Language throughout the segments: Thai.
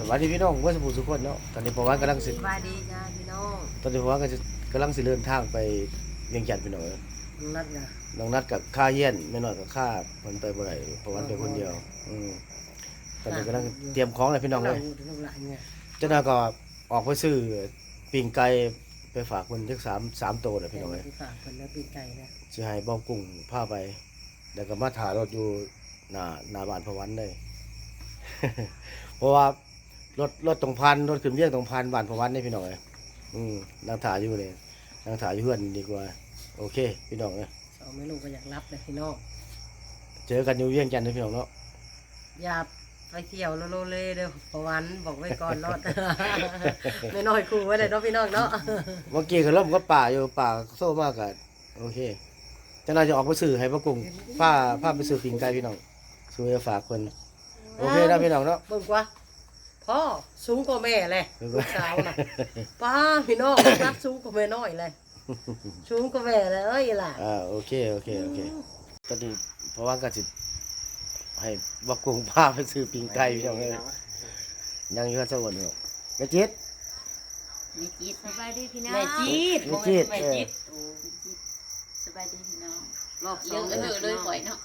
สวัสดีพี่น้องว่าสมุทรสุขคนเนาะตอนนี้ประวันกำลังสิสบายดีจ้าพี่น้องตอนนี้ประวันก็จะกำลังสิเดินทางไปเวียงจันทน์พี่น้องเอ้ยนัดนะน้องนัดกับข้าเยี่ยนไม่น้อยกับข้าเพิ่นไปบ่ได้ประวันไปคนเดียวอืมตอนนี้กำลังเตรียมของเลยพี่น้องเลยถึงลูกหลานไงเจ้าหน้าก็ออกไปซื้อปิ้งไก่ไปฝากคนจักสามสามโตวเลยพี่น้องเลยที่ฝากคนแล้วปีไก่นะสิให้บ้องกุ้งพาไปแล้วก็มาถ่ายรถอยู่หน้าหน้าบ้านพระวันเลยเพราะว่า รถรถตรงพันรถขึ้นเรียกตรงพันบ้านพระวันนี่พี่น้องเลยอืมนั่งถ่ายอยู่เลยนั่งถ่ายอยู่เพื่อนดีกว่า โอเค พี่น้องเลยสองไม่ลูกก็อยากรับเลยพี่น้องเจอกันอยู่เวียงจันทน์นะพี่น้องเนาะอย่าไปเที่ยวโลโลเลเด้อประวันบอกไว้ก่อนเนาะไม่น้อยครูไว้เลยเนาะพี่น้องเนาะเมื่อกี้ก็ล่มก็ป่าอยู่ป่าโซ่มากกันโอเคเจ้าหน้าจะออกไปซื้อให้พระกุ้งผ้าผ้าไปซื้อปิ้งไก่พี่น้องซื้อไปฝากคน โอเคนะพี่น้องเนาะเบิ่งกว่า พ่อสูงกว่าแม่เลยเบิ่งลูว่ากสาวน่ะป้าพี่น้องรับสูงกว่าแม่น้อยเลยสูงกว่าแม่เลยเอ้ยล่ะอ่าโอเคโอเคโอเคตอนนี้เพราะว่าก็สิให้บักกุ้งพาไปซื้อปิ้งไก่พี่น้องเอ้ยยังอยู่กันสวนอยู่แม่จิตมีจีดสบายดีพี่น้องแม่จี๊ดแม่จี๊ดแม่จี๊ดโอ้แม่จี๊ดสบายดีพี่น้องรอบสเลี้อยงงเออเลยบ่อยเนาะ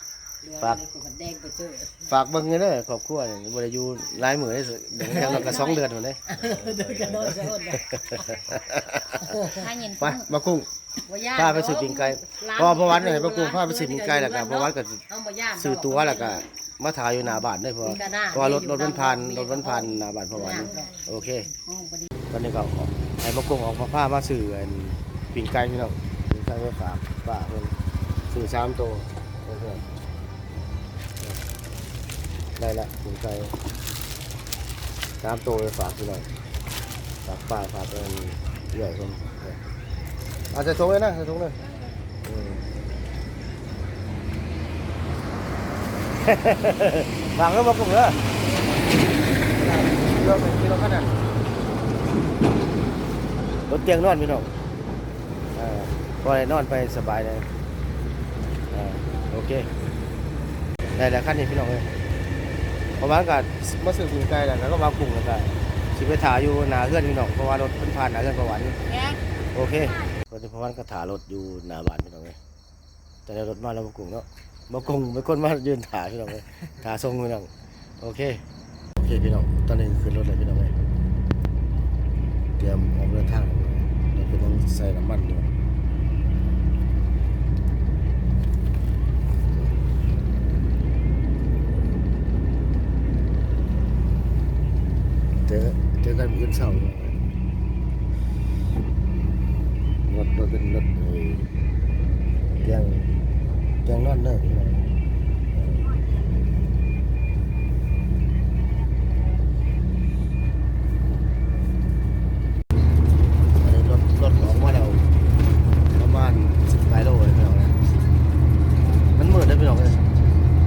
ฝากกูแดงไปเจอฝากเบิ่งเด้อครอบครัวนี่บ่ได้อยู่หลายมื้อได้สิเดี๋ยวยังก็สองเดือนพุ่นเด้เดินกันโดนเจ้าน่ะถ้าเย็นไปบักกุ้งบ่ย่นพาไปซื้อปิ้งไก่เพราะว่าเพราะวันเนี่ยบักกุ้งพาไปซื้อปิ้งไก่แล้วก็เพราะวันก็สิเอาบ่ย่านซื้อตั๋วแล้วก็มาถ่ายอยู่หน้าบ้านได้เพราะว่าเพราะว่ารถรถมันผ่านรถมันผ่านหน้าบ้านเพราะวันโอเคโอ้บ่ดีตอนนี้ก็ออกให้บักกุ้งออกมาพามาซื้ออันปิ้งไก่พี่น้องปิ้งไก่ไปฝากป้าเพิ่นซื้อสามตัวเพื่อนๆ ได้ละปิ้งไก่สามตัวไปฝากพี่น้องฝากป้าฝากเพิ่นใหญ่คนอาจจะทงเลยนะจะทงเลยอืมฝากแล้วบักกุ้งเด้อเรื่องเป็นกิโลขนาดรถเตียงนอนพี่น้องเอ่าก็ได้นอนไปสบายเลยอ่าโอเคได้แล้วขั้นนี้พี่น้องเลย ประมาณกับมาซื้อกินไก่แล้วก็มากรุงแล้วก็สิไปถ่ายอยู่หน้าเฮือนพี่น้องเพราะว่ารถเพิ่นผ่านหน้าเฮือนประวันโอเคตอนนี้ประวันก็ถ่ารถอยู่หน้าบ้านพี่น้องเลยแต่ในรถมาแล้วมากรุงเนาะมากรุงเป็นคนมายืนถ่ายพี่น้องเลยถ่าทรงพี่น้องโอเคโอเคพี่น้องตอนนี้ขึ้นรถเลยพี่น้องเลยเตรียมออกเดินทางเราก็ต้องใส่น้ำมันอยู่เจอเจอกันอื่นเสาร์รถรถเป็นรถเอ่อเตียงเตียงนอนเนอะพี่น้องเอออันนี้รถรถของว่าเราประมาณสิบกิโลเลยพี่น้องนะมันมืดนะพี่น้องเลย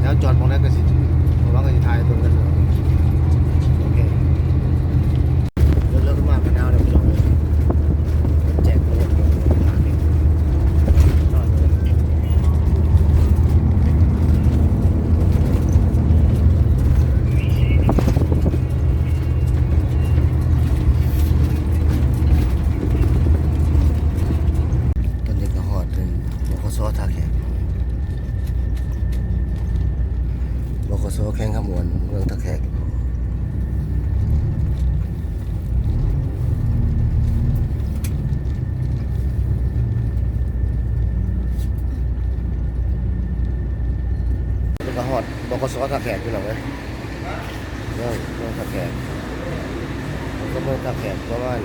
แล้วจอดมองแล้วก็สิเพราะว่าก็สิถ่ายตรงกันเลยโอเคเริ่มเริ่มมากกันแล้วเลยพี่น้องเลยแจกรถทางนี้นอนเลยตอนนี้ก็หอดเป็นบคสท่าแขกบคสแข่งขมวนเมืองท่าแขกแล้วก็ หอดบคสท่าแขกพี่น้องเลยเมืองเมืองท่าแขกแล้วก็เมืองท่าแขกประมาณ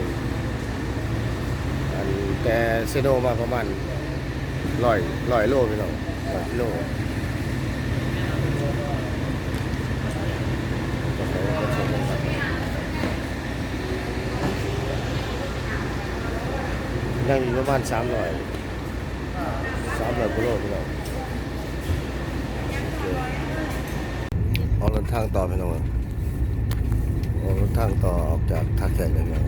อันแต่เซโนมาประมาณร้อยร้อยโลพี่น้องร้อยโลยังอยู่ประมาณสามร้อยสามร้อยกิโลพี่น้องโอเค ออกเดินทางต่อพี่น้องออกรถทางต่อออกจากท่าแขกเลยนะ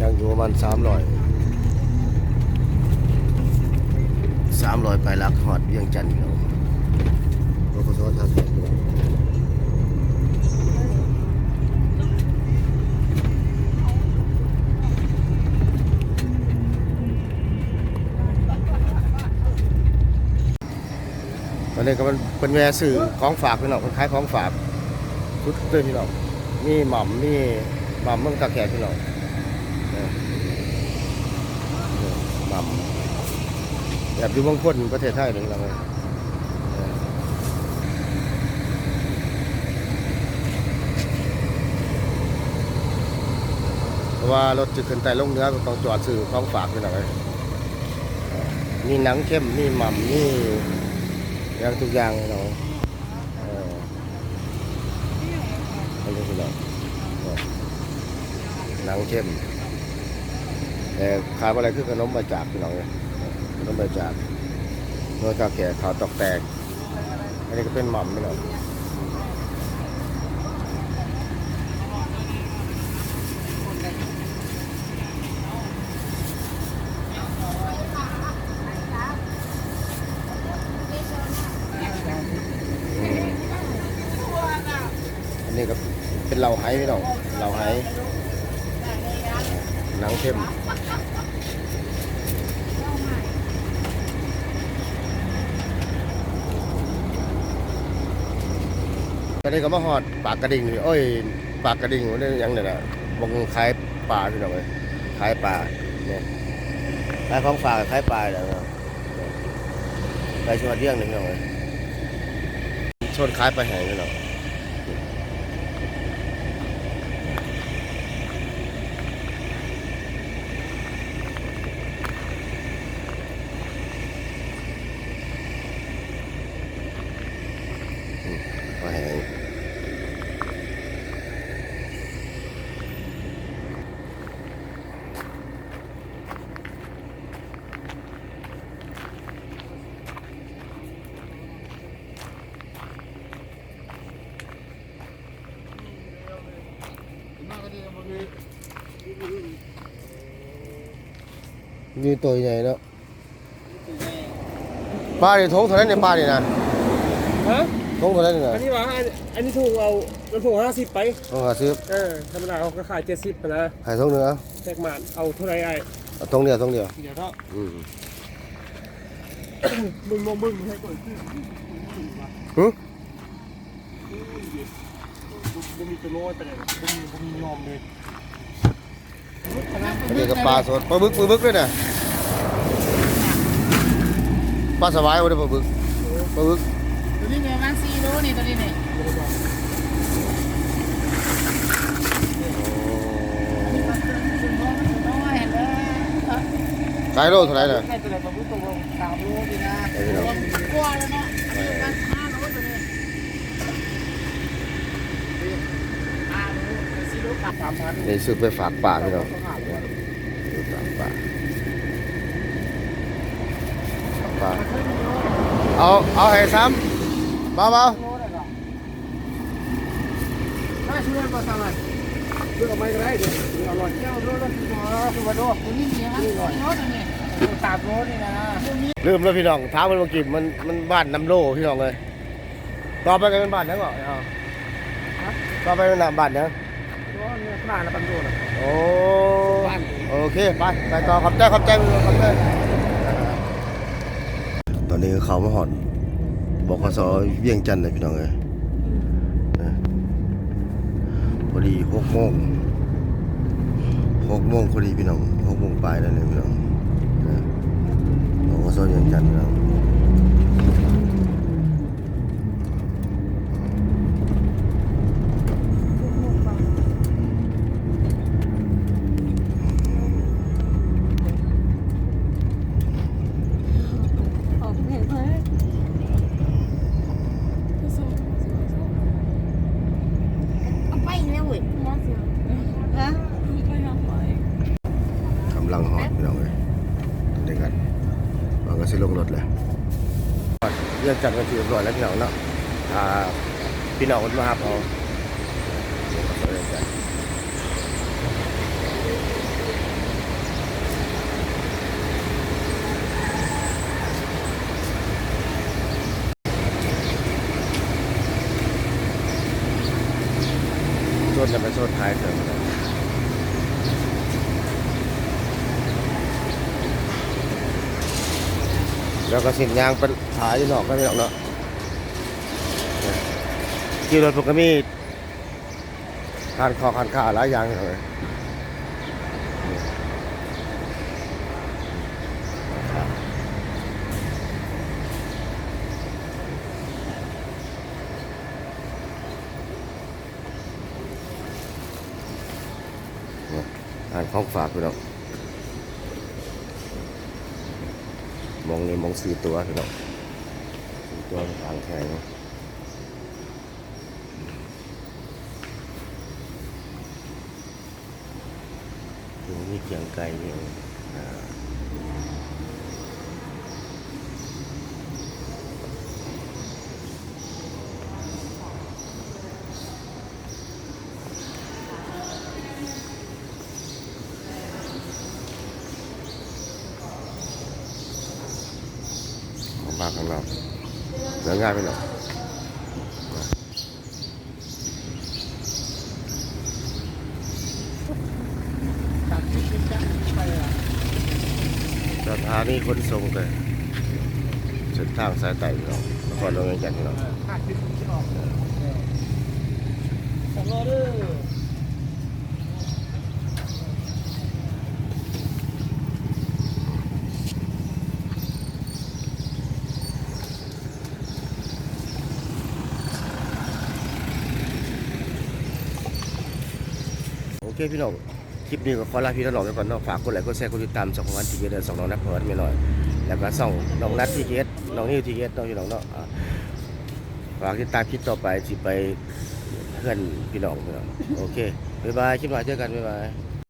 ยังอยู่ประมาณสามร้อยสามร้อยไปลักหอดเวียงจันทร์พี่น้องบกสทาแขกพี่น้อง วันนี้ก็มันเป็นแวะสื่อของฝากพี่น้องเป็นขายของฝากชุดเต้นพี่น้องมีหม่ำมีหม่ำเมืองตะแขกพี่น้องเออเออหม่ำแบบอยู่เมืองพ้นประเทศไทยเลยพี่น้องเอ้ยเออเพรว่ารถจะขึ้นแต่ลงเนื้อก็ต้องจอดสื่อของฝากพี่น้องเอ้ยมีหนังเข้มมีหม่ำมี อย่างทุกอย่างเน้องเออเอาดูพี่น้องเออหนังเข้มแต่ขายอะไรคือขนมมาจากพี่น้องขนมมาจากเนื้อตาแก่ขาวตอกแตก อันนี้ก็เป็นหม่อมพี่น้องอืมอันนี้ก็เป็นเหล่าไห พี่น้องเหล่าไหหนังเข้มตอนนี้ก็มาหอดปากกระดิ่งนี่โอ้ยปากกระดิ่งนี่ยังเนี่ยนะวงขายปลาพี่น้องเลยขายปลาเนี่ยขายของฝากขายปลาเนี่ยไปชวนเรื่องหนึ่งพี่น้องเลยชนขายปลาแห้งพี่น้องปลาแห้ง นี่ตัวใหญ่เนาะปลาเนี่ยทงเท่านั้นเนี่ยปลาเนี่ยนะฮะทงเท่านั้นเนี่ยนะอันนี้ว่าอันอันนี้ถูกเอาเราถูกห้าสิบไปต้องหาซื้อเออธรรมดาเขาก็ขายเจ็ดสิบนะขายทงเนื้อแทกหมานเอาเท่าไรไอ้เอาทงเดียวทงเดียวเดี๋ยวเนาะอืมมึงมองมึงให้ก่อนที่หึมึงมีตัวโน้ตไปเลยมึงมึงมียอมเลยอันนี้ก็ปลาสดปลาบึกปลาบึกด้วยนะ ปลาสวายวันนี้ปลาบึกปลาบึกตัวนี้เนี่ยมันซีโร่นี่ตัวนี้เนี่ยน้อยเห็นแล้วขายโลเท่าไหร่น่ะให้ตัวไหนมาพูดตรงสามโลดีนะไอ้พี่น้องกลัวแล้วเนาะมันห้าโลตัวนี้ห้าโลซีโร่กับสามพันนี่ซื้อไปฝากป่าพี่น้องฝากป่า ฝากป่าเอาเอาให้ซ้ำเบาเบาโลได้หรอถ้าช่วยมาทำไมช่วยเอาไม้ก็ได้เดี๋ยวอร่อยเจ้าด้วยแล้วคุณมาดูตัวนี้เนี่ยมันซีโร่ตัวนี้สามโลนี่นะลืมแล้วพี่น้องท้ามมันเมื่อกี้มันมันบ้านน้ำโลพี่น้องเลยต่อไปก็เป็นบ้านยังเหรอเอาต่อไปเป็นบ้านยังโลเนี่ยขนาดละปันโลนะโอ้โอเคไปไปต่อขับใจขับใจมือขับใจ ตอนนี้เขามาหอดบกสเวียงจันทร์เลยพี่น้องเลยพอดีหกโมงหกโมงพอดีพี่น้องหกโมงปลายแล้วเลยพี่น้องบกสเวียงจันทร์พี่น้องกำลังหอดพี่น้องเลยเด็กกันมันก็สิลงรถเลย จะจัดกันทีเรียบร้อยแล้วพี่น้องเนาะอ่าพี่น้องคนมาครับเอาบอกขสเวียงจันทร์ โซนจะไปโซนท้ายเถอะ แล้วก็สินยางเป็นขายอยู่นอกก็ไม่หรอกเนาะที่รถผมก็มีทานคอทานขาหลายอย่างเลยทานของฝากพี่น้อง มองนี่มองสีตัวพี่น้องสีตัวอ่างแข็งถึงมีเกียงไก่อยู่ อ่าออกมาข้างนอง่ายไปหน่อยสถานีขนส่งกันเส้นทางสายใต้พี่น้องนครหลงเวียงจันทน์พี่น้องขาสองโลเด้อ คพี่น้องคลิปนี้ก็ขอลาพี่น้องไปก่อนเนาะฝากกดไลค์กดแชร์กดติดตามสองวันทีเอสเดือนสองน้องนักเพิร์ดไม่น้อย แล้วก็ส่องน้องนัดทีเอสน้องนิวทีเอสน้องพี่น้องเนาะฝากติดตามคลิปต่อไปสิไปเพื่อนพี่น้องพี่น้องโอเคบ๊ายบายคลิปหน้าเจอกันบ๊ายบาย